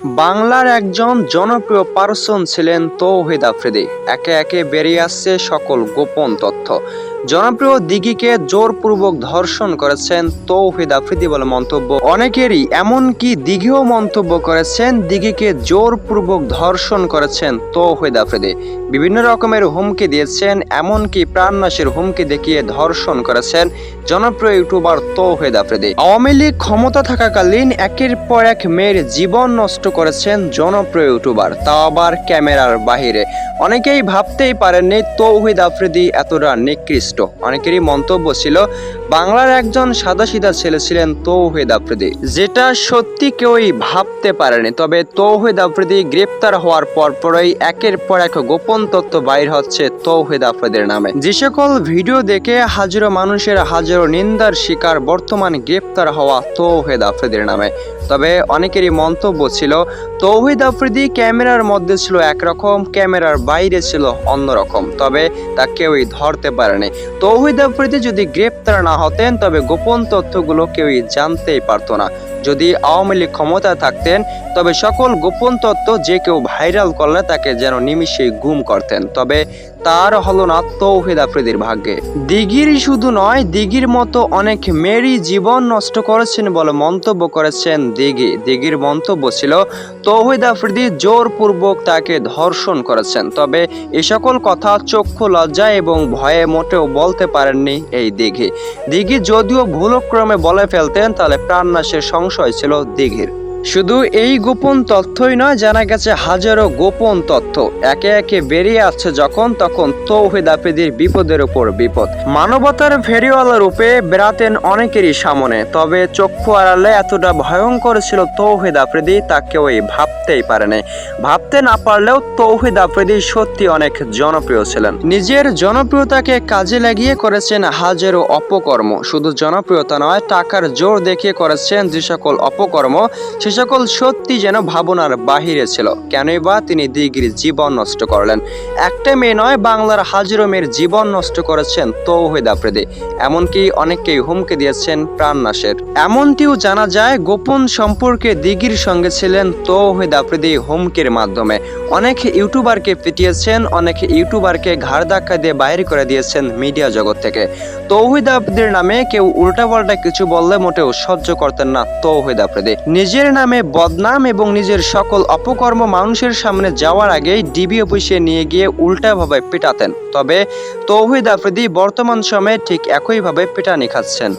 বাংলার একজন জনপ্রিয় পার্সন ছিলেন তৌহিদ আফ্রিদি। একে একে বেরিয়ে আসছে সকল গোপন তথ্য। জনপ্রিয় দিঘিকে জোরপূর্বক ধর্ষণ করেছেন তৌহিদ আফ্রিদি বলে মন্তব্য। অনেকেরই এমনকি দিঘিও মন্তব্য করেছেন দিঘিকে জোরপূর্বক ধর্ষণ করেছেন তৌহিদ আফ্রিদি। বিভিন্ন রকমের হুমকি দিয়েছেন, এমনকি প্রাণনাশের হুমকি দেখিয়ে ধর্ষণ করেছেন জনপ্রিয় ইউটিউবার তৌহিদ আফ্রিদি। আওয়ামী লীগ ক্ষমতা থাকাকালীন একের পর এক মেয়ের জীবন নষ্ট করেছেন জনপ্রিয় ইউটিউবার, তাও আবার ক্যামেরার বাহিরে। অনেকেই ভাবতেই পারেননি তৌহিদ আফ্রিদি এতটা নিকৃষ্ট। অনেকেরই মন্তব্য ছিল, বাংলার একজন সাদাসিধা ছেলে ছিলেন তৌহিদ আফ্রিদি, যেটা সত্যি কেউই ভাবতে পারেনি। তবে তৌহিদ আফ্রিদি গ্রেপ্তার হওয়ার পরপরই একের পর এক গোপন তথ্য বাইর হচ্ছে তৌহিদ আফ্রিদির নামে। যে সকল ভিডিও দেখে হাজারো মানুষের হাজারো নিন্দার শিকার বর্তমান গ্রেপ্তার হওয়া তৌহিদ আফ্রিদির নামে। তবে অনেকেরই মন্তব্য ছিল, তৌহিদ আফ্রিদি ক্যামেরার মধ্যে ছিল একরকম, ক্যামেরার বাইরে ছিল অন্যরকম। তবে তা কেউই ধরতে পারেনি। তৌহিদ আফ্রিদি যদি গ্রেপ্তার না হতেন, তবে গোপন তথ্যগুলো কেউই জানতেই পারত না। যদি আওয়ামী লীগ ক্ষমতায় থাকতেন, তবে সকল গোপন তথ্য যে কেউ ভাইরাল করলে তাকে যেন নিমিষেই গুম করতেন। তবে তার হলো না তৌহিদ আফ্রিদির ভাগ্যে। দিঘির শুধু নয়, দিঘির মতো অনেক মেয়েরই জীবন নষ্ট করেছেন বলে মন্তব্য করেছেন দিঘি। দিঘির মন্তব্য ছিল, তৌহিদ আফ্রিদি জোরপূর্বক তাকে ধর্ষণ করেছেন। তবে এ সকল কথা চক্ষু লজ্জা এবং ভয়ে মোটেও বলতে পারেননি এই দিঘি। দিঘি যদিও ভুলক্রমে বলে ফেলতেন, তাহলে প্রাণনাশের সংশয় ছিল দিঘির। শুধু এই গোপন তথ্যই নয়, জানা গেছে হাজারো গোপন তথ্য। একে একে বেরিয়ে আসছে যখন তখন তৌহিদ বিপদের উপর বিপদ। মানবতার ফেরিওয়ালা রূপে বেড়াতেন অনেকেরই সামনে, তবে চক্ষু আড়ালে এতটা ভয়ঙ্কর ছিল তৌহিদ আফ্রিদি তা কেউই ভাবতেই পারেনি। ভাবতে না পারলেও তৌহিদ আফ্রিদি সত্যি অনেক জনপ্রিয় ছিলেন। নিজের জনপ্রিয়তাকে কাজে লাগিয়ে করেছেন হাজারো অপকর্ম। শুধু জনপ্রিয়তা নয়, টাকার জোর দেখিয়ে করেছেন যে সকল অপকর্ম, সে সকল সত্যি যেন ভাবনার বাহিরে ছিল। কেনই বা তিনি দিঘির জীবন নষ্ট করলেন। একটা মেয়ে নয়, বাংলার হাজারো মেয়ের জীবন নষ্ট করেছেন তৌহিদ আফ্রিদি। এমনকি অনেককেই হুমকি দিয়েছেন প্রাণনাশের। এমনটিও জানা যায়, গোপন সম্পর্কে দিঘির সঙ্গে ছিলেন তৌহিদ আফ্রিদি হুমকির মাধ্যমে। অনেক ইউটিউবারকে পিটিয়েছেন, অনেক ইউটিউবারকে ঘাড় ধাক্কা দিয়ে বাইরে করে দিয়েছেন মিডিয়া জগৎ থেকে। তৌহিদ আফ্রিদির নামে কেউ উল্টাপাল্টা কিছু বললে মোটেও সহ্য করতেন না তৌহিদ আফ্রিদি। নিজের নামে বদনাম এবং নিজের সকল অপকর্ম মানুষের সামনে যাওয়ার আগেই ডিবি অফিসে নিয়ে গিয়ে উল্টাভাবে পেটাতেন। তবে তৌহিদ আফ্রিদি বর্তমান সময়ে ঠিক একইভাবে পেটানি খাচ্ছেন।